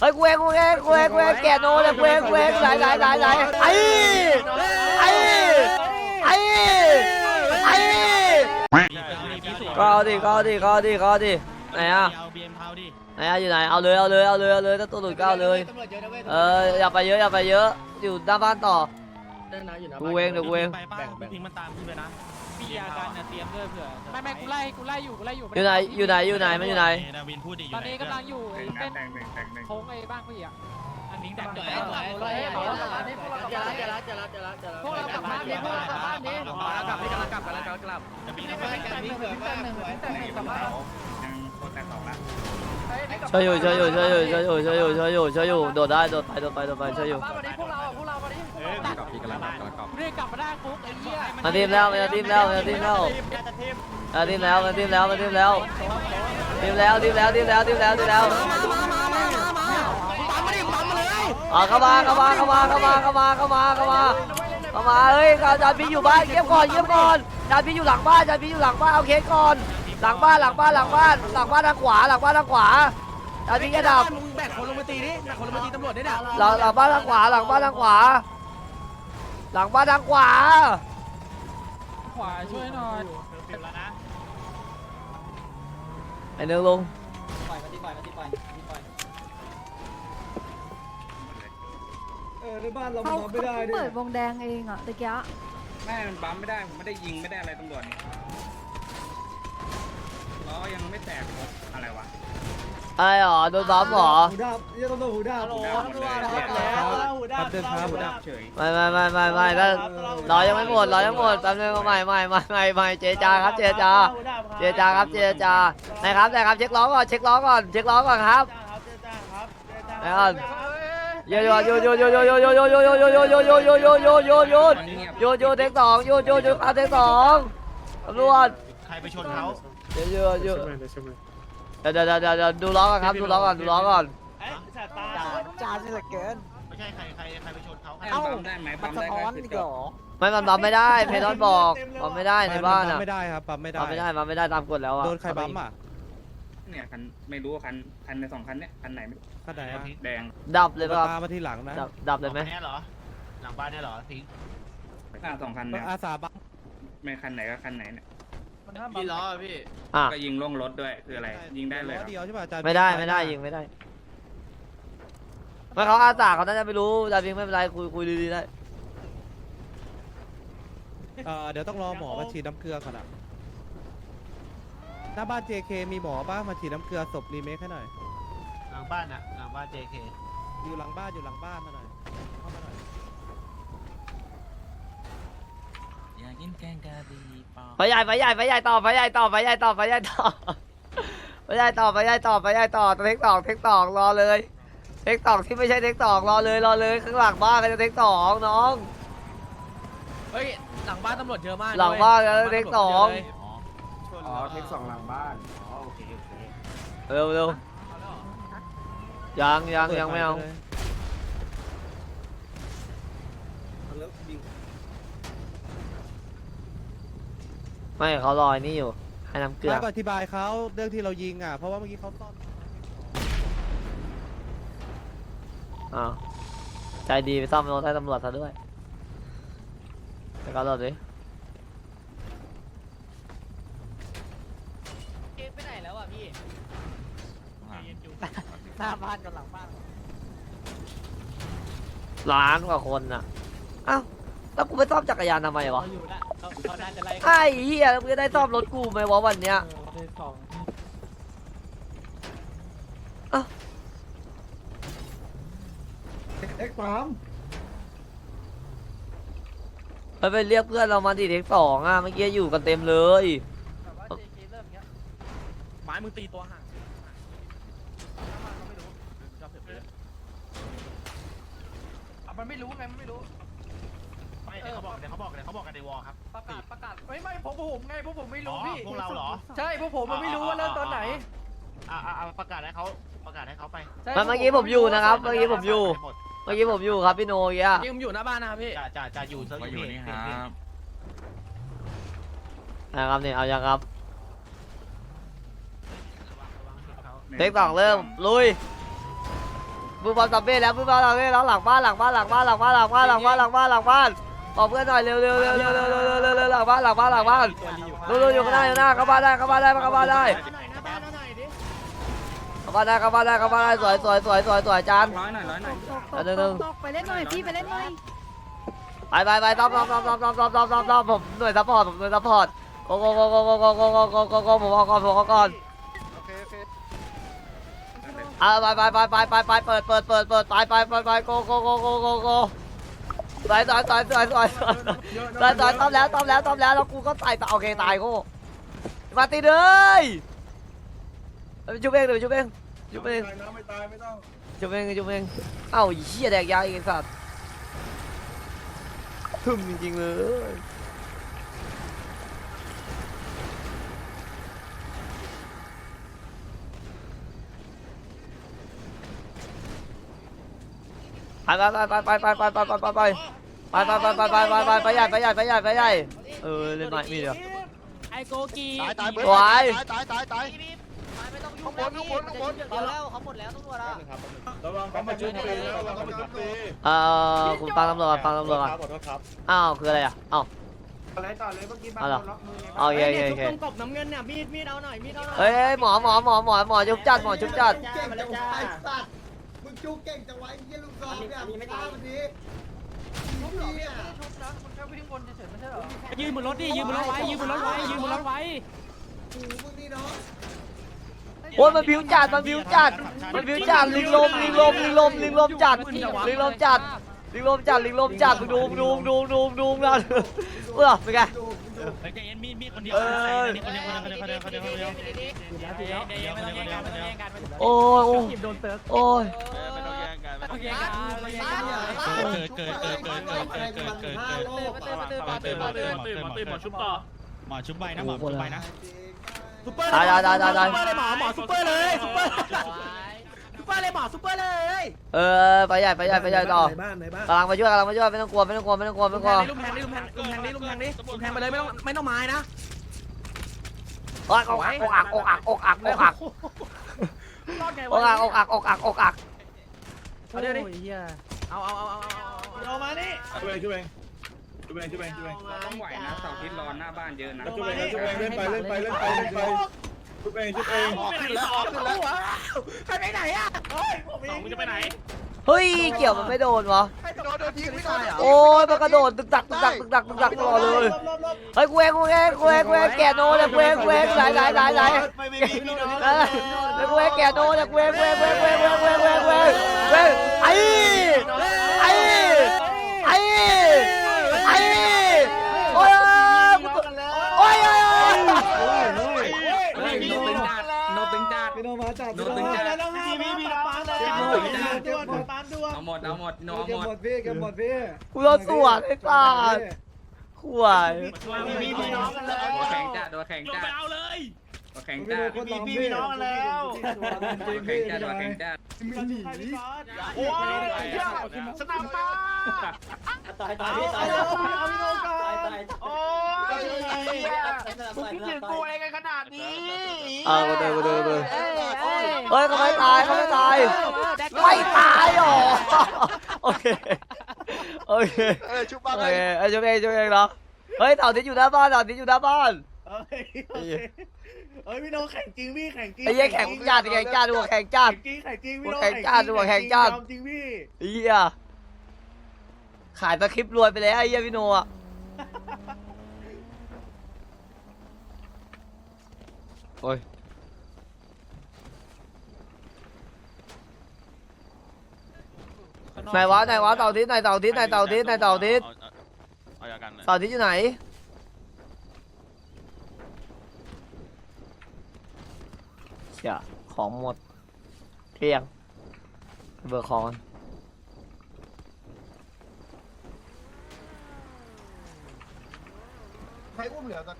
เฮ้ยกูเองกูเองกูเองกูเองแกะโนเลยกูเองกูเองไหนไหนไหนไหนไอ้ไอ้ไอ้ไอ้ก็เอาดิก็เอาดิก็เอาดิก็เอาดิไหนอะเอาบีเอ็มเขาดิไหนอะอยู่ไหนเอาเลยเอาเลยเอาเลยเอาเลยถ้าตัวหลุดก็เอาเลยตำรวเยอะนะเว้ยเอออย่าไปเยอะอย่าไปเยอะอยู่หน้าบ้านต่อกูเองเดี๋ยวกูเองไปป้าพี่พิงมันตามขึ้นไปนะ มียากันเนี่ยเตรียมด้วยเผื่อไม่ไม่กูไล่กูไล่อยู่กูไล่อยู่อยู่ไหนอยู่ไหนอยู่ไหนมันอยู่ไหนดาวินพูดดิอตยู่อนไหนนี้กำลังอยู่เส้นโค้งไอ้บ้านพี่อะอันนี้กำลังเดี๋ยวเดี๋ยวเดี๋ยวเดี๋ยวเดี๋ยวเดี๋ยวเดี๋ยวพวกเรากลับบ้านนี้พวกเรากลับบ้านนี้กลับนี่กำลังกลับกลังกลับกลับดาวินนี่เป็นการนี่เผื่อว่าหวยแต่กลับบ้านยังคนแตงสองละช่วยอยู่ช่วยอยู่ช่วยอยู่ช่วยอยู่ช่วยอยู่ช่วยอยู่ช่วยอยู่โดดได้โดดไปโดดไปโดดไปช่วยอยู่ กลับกลับมาได้ฟุกไอ้เหี้ยมาทีมแล้วมาทีมแล้วมาทีมแล้วมาทีมแล้วมาทีมแล้วมาทีมแล้วทีมแล้วทีมแล้วทีมแล้วทีมแล้วทีมแล้วอ๋อเข้ามาเข้ามาเข้ามาเข้ามาเข้ามาเข้ามาเข้ามาเข้ามาเฮ้ยอาจารย์พี่อยู่บ้านเงียบก่อนเงียบก่อนอาจารย์พี่อยู่หลังบ้านอาจารย์พี่อยู่หลังบ้านเอาเคสก่อน หลังบ้านหลังบ้านหลังบ้านหลังบ้านทางขวาหลังบ้านทางขวาอาจารย์พี่แกดับมึงแบกคนลงมาตีนี่แบกคนลงมาตีตำรวจได้เนี่ยหลังหลังบ้านทางขวาหลังบ้านทางขวา หลังบ้านทางขวา ขวาช่วยหน่อยไอ้เนื้อลงเออในบ้านเรามันทำไม่ได้ดิเปิดวงแดงเองอะตะกี้แม่มันบัมไม่ได้ ผมไม่ได้ยิงไม่ได้อะไรตำรวจนี่ล้อยังไม่แตกเลยอะไรวะ ไรหรอโดนบัฟหรอหูดับเยี่ยต้องโดนหูดับหูดับหมดเลยเนี่ยหูดับเดินครับหูดับเฉยไม่ไม่ไม่ไม่ไม่ก็รอยังไม่หมดรอยังไม่หมดแป๊บนึงใหม่ใหม่ใหม่ใหม่ใหม่เจรจาครับเจรจาเจรจาครับเจรจาไหนครับไหนครับเช็คล้อก่อนเช็คล้อก่อนเช็คล้อก่อนครับไหนก่อนโยโย่โยโยโยโยโยโยโยโยโยโยโยโยโยโยโยโยโยโยตอนนี้เงียบโยโยเทคสองโยโยโยครับเทคสองตำรวจใครไปชนเขาโยโยโยเดี๋ยวเดี๋ยวเดี๋ยวเดี๋ยวดูล้อก่อนครับดูล้อก่อนดูล้อก่อนจานนี่เหลือเกิน ไม่ใช่ใครใครใครไปชนเขาใครบัมได้ไหมบัมได้ก็คือจบไม่มันบัมไม่ได้เพทอนบอกบัมไม่ได้ในบ้านอะไม่ได้ครับปั๊มไม่ได้บัมไม่ได้บัมไม่ได้ตามกฎแล้วอะโดนใครบัมอะเนี่ยคันไม่รู้ว่าคันคันในสองคันเนี่ยคันไหนไม่รู้ขนาดไหนอะแดงดับเลยป่ะครับตามมาทีหลังนะดับดับเลยไหมเนี่ยเหรอ หลังบ้านเนี่ยเหรอทิ้ง หน้าสองคันต้องนะอาสาบัมไม่คันไหนก็คันไหนเนี่ย พี่ล้อพี่อะก็ยิงลงรถด้วยคืออะไร ยิงได้เลยเหรอเดียวใช่ป่ะอาจารย์ไม่ได้ไม่ได้ยิงไม่ได้ไม่เขาอาสาเขาน่าจะไม่รู้ดาวิงไม่เป็นไรคุยคุยดีๆได้เออเดี๋ยวต้องรอหมอมาฉีดน้ำเกลือก่อนอะหน้าบ้าน JK มีหมอบ้างมาฉีดน้ำเกลือศพรีเมคให้หน่อย หลังบ้านอะหลังบ้าน JK อยู่หลังบ้านอยู่หลังบ้านมาหน่อยเข้ามาหน่อย อยา กกินแกงกะหรี่เปล่าไฟใหญ่ไฟใหญ่ไฟใหญ่ต่อไฟใหญ่ต่อไฟใหญ่ต่อไฟใหญ่ต่อไฟใหญ่ต่อไฟใหญ่ต่อไฟใหญ่ต่อเทคสองเทคสองรอเลยเทคสองที่ไม่ใช่เทคสองรอเลยรอเลยข้างหลังบ้านก็จะเทคสองน้อง เฮ้ยหลังบ้านตำรวจเยอะมากหลังบ้านก็เทคสองอ๋อเทคสองหลังบ้านอ๋อโอเคโอเคเร็วเร็วยังยังยังไม่เอา ปิดฟลย ไม่เขารอไอ้นี่อยู่ให้น้ำเกลือแล้วก็อธิบายเขาเรื่องที่เรายิงอะ เพราะว่าเมื่อกี้เขาซ่อน อ้าวใจดีไปซ่อมรถให้ตำรวจซะด้วยไปก็รถดิไปไหนแล้วอะพี่หน้าบ้านกับหลังบ้านล้านกว่าคนน่ะ อ้าวแล้วกูไปซ่อมจักรยานทำไมวะเขาอยู่นะ เขาเขาน่าจะไล่ไอ้เหี้ยแล้วกูจะได้ซ่อมรถกูไหมวะวันเนี้ยเออสองเอ็กปั๊มไปไปเรียกเพื่อนเรามาดิเทคสองอะเมื่อกี้อยู่กันเต็มเลยแบบว่าเจเเริ่มเงี้ยไม้มึงตีตัวห่างมันไม่รู้ไงมันไม่รู้ ไม่เดี๋ยวเขาบอกเดี๋ยวเขาบอกเดี๋ยวเขาบอกกันในวอลครับ ประกาศประกาศไม่ไม่พวกผมไงพวกผมไม่อ๋รู้อพี่ พวกเราเหรอ ใช่พวกผมมันไม่รู้ว่าเริ่มตอนไหนอ่าอ่าประกาศให้เขาประกาศให้เขาไปใช่มันเมื่อกี้ผมอยู่นะครับเมื่อกี้ผมอยู่ เมื่อกี้ผมอยู่ครับพี่โนเกียยิงอยู่หน้าบ้านนะครับพี่จะจะจะอยู่เซิร์ฟอยู่นี่ครับนะครับนี่เอายังครับเทคสองเริ่มลุยมือบอลซัมเบ้แล้วมือบอลซัมเบ้แล้วหลังบ้านหลังบ้านหลังบ้านหลังบ้านหลังบ้านหลังบ้านหลังบ้านหลังบ้าน บอกเพื่อนหน่อยเร็วเร็วเร็วเร็วเร็วเร็วเร็วเร็วเร็วหลังบ้านหลังบ้านหลังบ้านเร็วเร็วอยู่ข้างหน้าอยู่ข้างหน้าเข้าบ้านได้เข้าบ้านได้เข้าบ้านได้เข้าบ้านได้เข้าบ้านได้เข้าบ้านได้สวยสวยสวยสวยสวยจานร้อยหน่อยร้อยหน่อยตกตอันหนึ่งตกไปเล่นหน่อยพี่ไปเล่นหน่อยไปไปไปต้อมต้อมต้อมต้อมต้อมต้อมต้อมต้อมต้อมผมหน่วยซัพพอร์ตผมหน่วยซัพพอร์ตโกโกโกโกโกโกโกโกโกโกโกผมเอาก่อนผมเอาก่อนอ่าไปไปไปไปไปไปเปิดเปิดเปิดเปิดไปไปไปไปโกโกโกโกโก โกสวยตายตายตายตายตายตายตายต้อมแล้วต้อมแล้วต้อมแล้วแล้วกูก็ตายโอเคตายกูมาตีเลยจุบเองเดี๋ยวจุบเองจุบเองจุบเองจุบเองเอ้าเหี้ยแดกยาอีกไอ้สัตว์ทึมจริงๆเลย ไปไปไปไปไปไปไปไปไปไปไปไปไปไปไปไปไปใหญ่ไปใหญ่ไปใหญ่ไปใหญ่เออเล่นไม้มีเดียวไอโกกีตายตายเบิร์สวยตายตายตายตายข้างบนข้างบนข้างบนเดียวแล้วเขาหมดแล้วตำรวจอะระวังเขามาช่วยฟรีระวังเขามาช่วยฟรีเอ่อคุณฟังตำรวจฟังตำรวจอ้าวคืออะไรอะอ้าวอะไรต่อเลยเมื่อกี้บางเอาเหรอคนล็อกมือไงโอเคโอเคโอเคตรงกบน้ำเงินเนี่ยมีดมีดเอาหน่อยมีดเอาหน่อยเฮ้ยหมอหมอหมอหมอหมอชุบจัดหมอชุบจัด จ้ามาแล้วจ้ามึงจูเก่งจังวะไอ้เหี้ยลูกซองเนี่ยอันนี้ไม่ตายวันนี้ทุบเหรอไม่ได้ทุบนะคุณแค่วิ่งบนเฉยๆไม่ใช่เหรอยืนบนรถดิยืนบนรถไว้ยืนบนรถไว้ยืนบนรถไว้กูมึงนี่เนาะโอ้ยมันบิวจัดมันบิวจัดมันบิวจัดลิงลมลิงลมลิงลมลิงลมจัดลิงลมจัดลิงลมจัดลิงลมจัดมึงดูมึงดูมึงดูมึงดูมึงดูมึงดูเออเป็นไงใจเย็นมีมีคนเดียวเออคนเดียวคนเดียวคนเดียวคนเดียวคนเดียวคนเดียวเดี๋ยวเดี๋ยวไม่ต้องแย่งกันไม่ต้องแย่งกันโอ้ยโอ้ย เกันไม่ต้องแย่งกันเกิดเกิดเกิดเกิดเกิดเกิดเกิดเกิดเกิดตื่นมาตื่นมาตื่นมาตื่นมมาชุบต่อหมอชุบใบนะหมอชุบใบนะซุปเปอร์ได้ได้ได้ได้ซุปเปอร์เลยหมอหมอซุปเปอร์เลยซุปเปอร์ซุปเปอร์เลยหมอซุปเปอร์เลยเออไปใหญ่ไปใหญ่ไปใหญ่ต่อไหนบ้านไหนบ้านกำลังมาช่วยกำลังมาช่วยไม่ต้องกลัวไม่ต้องกลัวไม่ต้องกลัวไม่ต้องกลัวลุมแทงดิลุมแทงดิลุมแทงดิลุมแทงดิลุมแทงไปเลยไม่ต้องไม่ต้องไม้นะโอ้ยอกอักอกอักอกอักอกอักอกอักรอดไงอกอัก อักอกอักอกอักเอาเดี๋ยวดิเอาเอาเอาเอาเอามานี่ ช่วยเองช่วยเองช่วยเองช่วยเองช่วยเองต้องไหวนะเสาร์อาทิตย์ร้อนหน้าบ้านเยอะนะช่วยเองช่วยเองเล่นไปเล่นไปเล่นไปเล่นไปช่วยเองช่วยเองออกขึ้นแล้วออกขึ้นแล้วใครไปไหนอะมึงจะไปไหน เฮ้ย เกี่ยวมันไม่โดนวะ โดนโดนยิงไม่ได้เหรอโอ้ยมันกระโดดตึกตักตึกตักตึกตักตึกตักตลอดเลยเฮ้ยกูเองกูเองกูเองกูเองแกโนเนี่ยกูเองกูเองไหนไหนไหนไหนไม่มีพี่น้องเออเดี๋ยวกูเองแกโนเนี่ยกูเองกูเองกูเองกูเองกูเองกูเองกูเองกูเองกูเองไอ้ไอ้ไอ้ไอ้โอ้ยโอ้ยโอ้ยโนตึงจัดโนตึงจัดพี่โนมาจัดโนตึงจัดต้องมีพี่พี่น้องปานเลย เก็บหมดเอา หมดเอาหมดโนเอาหมดพี่เก็บหมดพี่กูโดนสวนไอ้สัสขวายมีพี่น้องกันเลยตัวแข็งจัดตัวแข็งจัดเอาเลยตัวแข็งจัดมีพี่น้องกันแล้วตัวแข็งจัดตัวแข็งจัดโอ้ยสนามป้าตายตายเอาตายเอาพี่น้องก่อนตายโอ้ยมึงคิดถึงกูอะไรกันขนาดนี้เออกูเดินกูเดินกูเดินเฮ้ยเขาไม่ตายเขาไม่ตายไม่ตายหรอ โอเค โอเค เออชุบโอบ้านเคเลยไอ้จุ๊บเองจุ๊บเองเนาะเฮ้ยเต่าทิศอยู่หน้าบ้านเต่าทิศอยู่หน้าบ้านเอ้ยเอ้ยพี่น้องแข่งจริงพี่แข่งจริงไอ้เหี้ยแข่งจัดแข่งจัดดูแข่งจัดจริงแข่งจริงพี่น้องแข่งจ้าดูแข่งจ้าจริงพี่ไอ้เหี้ยขายสคริปต์รวยไปแล้วไอ้เหี้ยพี่โนอะโอ้ย ไหนวะไหนวะเต่าทิศไหนเต่าทิศไหนเต่าทิศไหนเต่าทิศเอาอย่างกันเลยเต่าทิศอยู่ไหนเชี่ยของหมดเที่ยงเบอร์ของใครอุ้มเหลือตอน